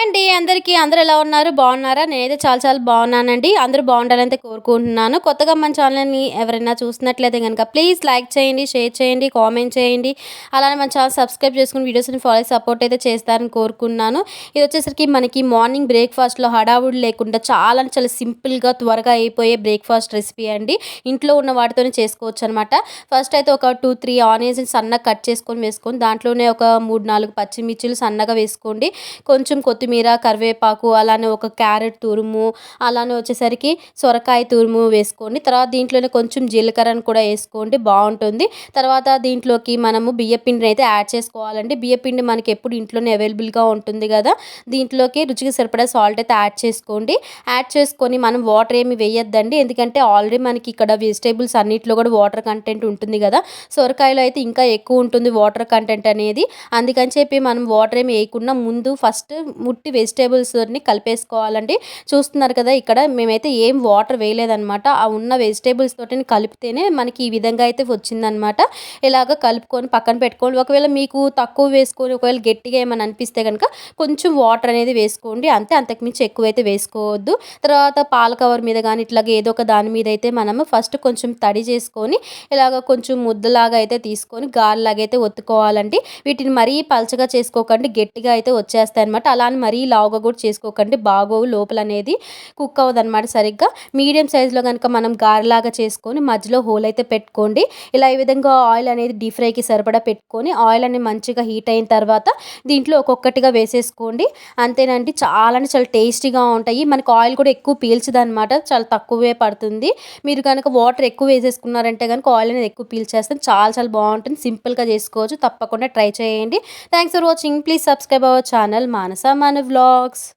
అండి అందరికీ అందరూ ఎలా ఉన్నారు? బాగున్నారా? నేనైతే చాలా చాలా బాగున్నానండి. అందరూ బాగుండాలని కోరుకుంటున్నాను. కొత్తగా మన ఛానల్ని ఎవరైనా చూసినట్లయితే కనుక ప్లీజ్ లైక్ చేయండి షేర్ చేయండి కామెంట్ చేయండి. అలానే మన ఛానల్ సబ్స్క్రైబ్ చేసుకుని వీడియోస్ని ఫాలో సపోర్ట్ అయితే చేస్తారని కోరుకున్నాను ఇది వచ్చేసరికి మనకి మార్నింగ్ బ్రేక్ఫాస్ట్లో హడావుడి లేకుండా చాలా చాలా సింపుల్గా త్వరగా అయిపోయే బ్రేక్ఫాస్ట్ రెసిపీ అండి. ఇంట్లో ఉన్న వాటితోనే చేసుకోవచ్చు అనమాట ఫస్ట్ అయితే ఒక టూ త్రీ ఆనియన్స్ సన్నగా కట్ చేసుకొని వేసుకొని దాంట్లోనే ఒక మూడు నాలుగు పచ్చిమిర్చిలు సన్నగా వేసుకోండి. కొంచెం కొత్తిమీర కొత్తిమీర కరివేపాకు అలానే ఒక క్యారెట్ తురుము అలానే వచ్చేసరికి సొరకాయ తురుము వేసుకోండి. తర్వాత దీంట్లోనే కొంచెం జీలకర్రను కూడా వేసుకోండి బాగుంటుంది. తర్వాత దీంట్లోకి మనము బియ్యపిండిని అయితే యాడ్ చేసుకోవాలండి. బియ్యపిండి మనకి ఎప్పుడు ఇంట్లోనే అవైలబుల్గా ఉంటుంది కదా. దీంట్లోకి రుచికి సరిపడా సాల్ట్ అయితే యాడ్ చేసుకోండి. యాడ్ చేసుకొని మనం వాటర్ ఏమి వేయొద్దండి. ఎందుకంటే ఆల్రెడీ మనకి ఇక్కడ వెజిటేబుల్స్ అన్నింటిలో కూడా వాటర్ కంటెంట్ ఉంటుంది కదా. సొరకాయలో అయితే ఇంకా ఎక్కువ ఉంటుంది వాటర్ కంటెంట్ అనేది. అందుకని చెప్పి మనం వాటర్ ఏమి వేయకుండా ముందు ఫస్ట్ ఉట్టి వెజిటేబుల్స్ని కలిపేసుకోవాలండి. చూస్తున్నారు కదా ఇక్కడ మేమైతే ఏం వాటర్ వేయలేదనమాట ఆ ఉన్న వెజిటేబుల్స్ తోటి కలిపితేనే మనకి ఈ విధంగా అయితే వచ్చిందనమాట ఇలాగ కలుపుకొని పక్కన పెట్టుకోండి. ఒకవేళ మీకు తక్కువ వేసుకొని ఒకవేళ గట్టిగా ఏమైనా అనిపిస్తే కనుక కొంచెం వాటర్ అనేది వేసుకోండి. అంతే అంతకుమించి ఎక్కువైతే వేసుకోవద్దు. తర్వాత పాల కవర్ మీద కానీ ఇట్లాగ ఏదో ఒక దాని మీద అయితే మనము ఫస్ట్ కొంచెం తడి చేసుకొని ఇలాగ కొంచెం ముద్దలాగా అయితే తీసుకొని గాలిలాగా అయితే ఒత్తుకోవాలండి. వీటిని మరీ పలచగా చేసుకోకండి. గట్టిగా అయితే వచ్చేస్తాయి అనమాట అలా మరీ లావుగా కూడా చేసుకోకండి. బాగోవు లోపల అనేది కుక్ అవ్వదు అనమాట సరిగ్గా. మీడియం సైజులో కనుక మనం గారెలాగా చేసుకొని మధ్యలో హోల్ అయితే పెట్టుకోండి. ఇలా ఈ విధంగా ఆయిల్ అనేది డీప్ ఫ్రైకి సరిపడా పెట్టుకొని ఆయిల్ అనేది మంచిగా హీట్ అయిన తర్వాత దీంట్లో ఒక్కొక్కటిగా వేసేసుకోండి. అంతేనండి చాలా అంటే చాలా టేస్టీగా ఉంటాయి. మనకు ఆయిల్ కూడా ఎక్కువ పీల్చదు అనమాట చాలా తక్కువే పడుతుంది. మీరు కనుక వాటర్ ఎక్కువ వేసేసుకున్నారంటే కనుక ఆయిల్ అనేది ఎక్కువ పీల్చేస్తే. చాలా చాలా బాగుంటుంది. సింపుల్గా చేసుకోవచ్చు. తప్పకుండా ట్రై చేయండి. Thanks for watching. Please subscribe our channel Manasa మన vlogs